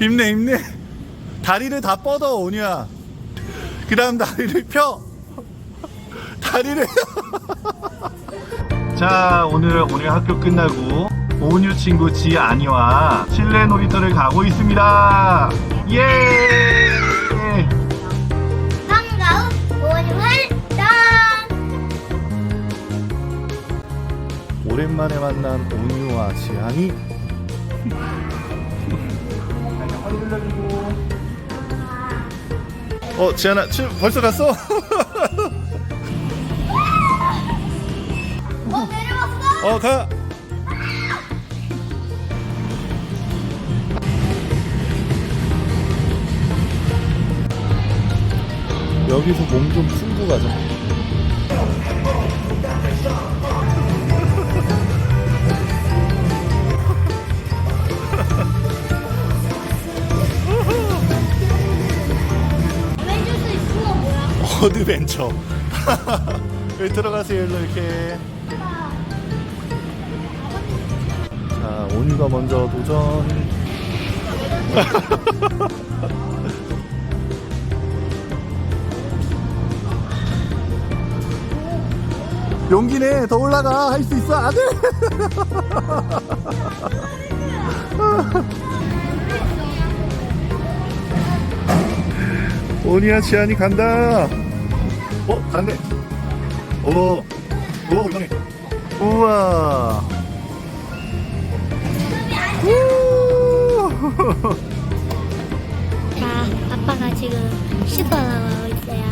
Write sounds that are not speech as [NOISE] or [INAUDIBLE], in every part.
힘내 힘내 다리를 다 뻗어 온유야. 그 다음 다리를 펴. 다리를 자 오늘은 오늘 학교 끝나고 온유 친구 지아니와 실내 놀이터를 가고 있습니다. 예! 반가운 오늘활동 오랜만에 만난 온유와 지안이 어 지안아 출 벌써 갔어? [LAUGHS] 어 내려왔어? 어 가. 여기서 몸 좀 풀고 가자. 어드벤처. [LAUGHS] 여기 들어가세요, 일로 이렇게. 자, 온유가 먼저 도전. [LAUGHS] 용기네, 더 올라가. 할 수 있어. 안 돼. 온이야, 지안이 간다. 어, 간대. 오, 오, 이상해. 우와. 우. 자, [LAUGHS] 아빠가 지금 씻어 나가고 있어요.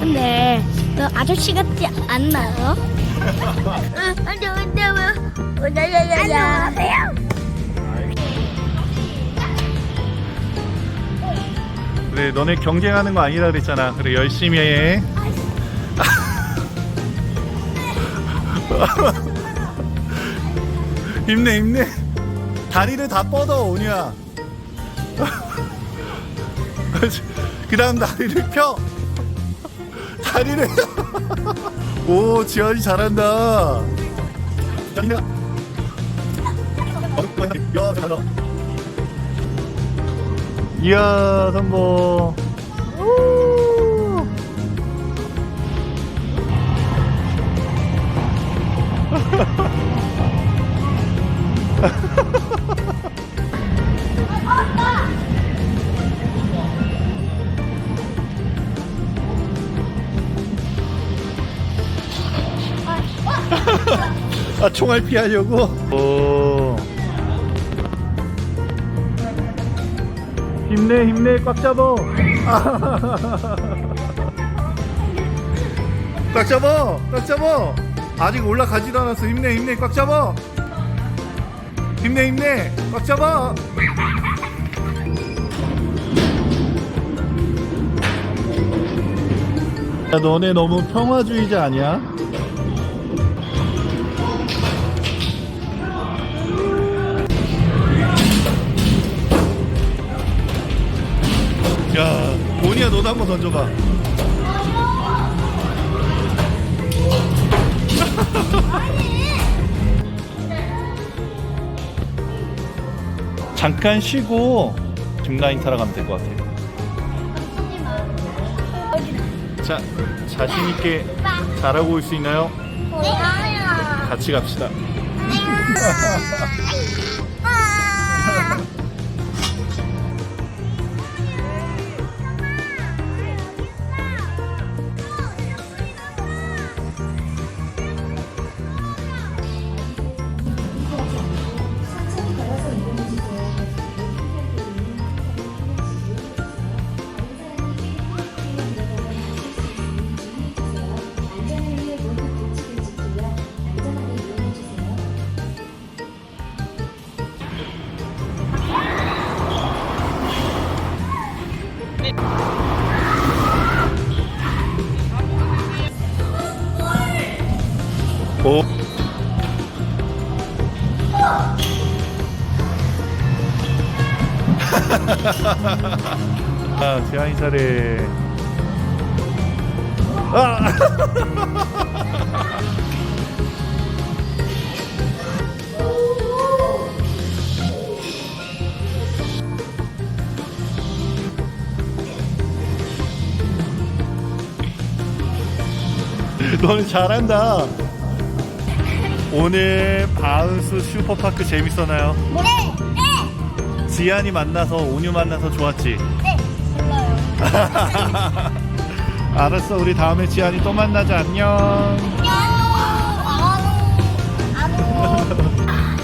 근데 너 아저씨 같지 않나요? 응, 안돼 안돼 왜? 야야야야. 안녕하세요. 그래, 너네 경쟁하는 거 아니라 그랬잖아. 그래, 열심히 해. 힘내, 힘내. 다리를 다 뻗어, 온유야. 그 다음 다리를 펴. 다리를. 오, 지현이 잘한다. 이야 성공 우! 아 총알 피하려고? 오 힘내 힘내 꽉 잡어 [LAUGHS] 꽉 잡어 꽉 잡어 아직 올라가지도 않았어. 힘내 힘내 꽉 잡어 힘내 힘내 꽉 잡아. 야 너네 너무 평화주의자 아니야? 야, 보니야 너도 한번 던져봐. 잠깐 쉬고 짚라인 타러 가면 될 것 같아. 자, 자신 있게 잘하고 올 수 있나요? 같이 갑시다. [LAUGHS] [LAUGHS] 오. [LAUGHS] 아, 제한 인사래. 아! [LAUGHS] 넌 잘한다. 오늘 바운스 슈퍼파크 재밌었나요? 네. 네. 지안이 만나서 온유 만나서 좋았지? 네. 몰라요. [LAUGHS] 알았어 우리 다음에 지안이 또 만나자 안녕 안녕. 안녕. 안녕. [LAUGHS]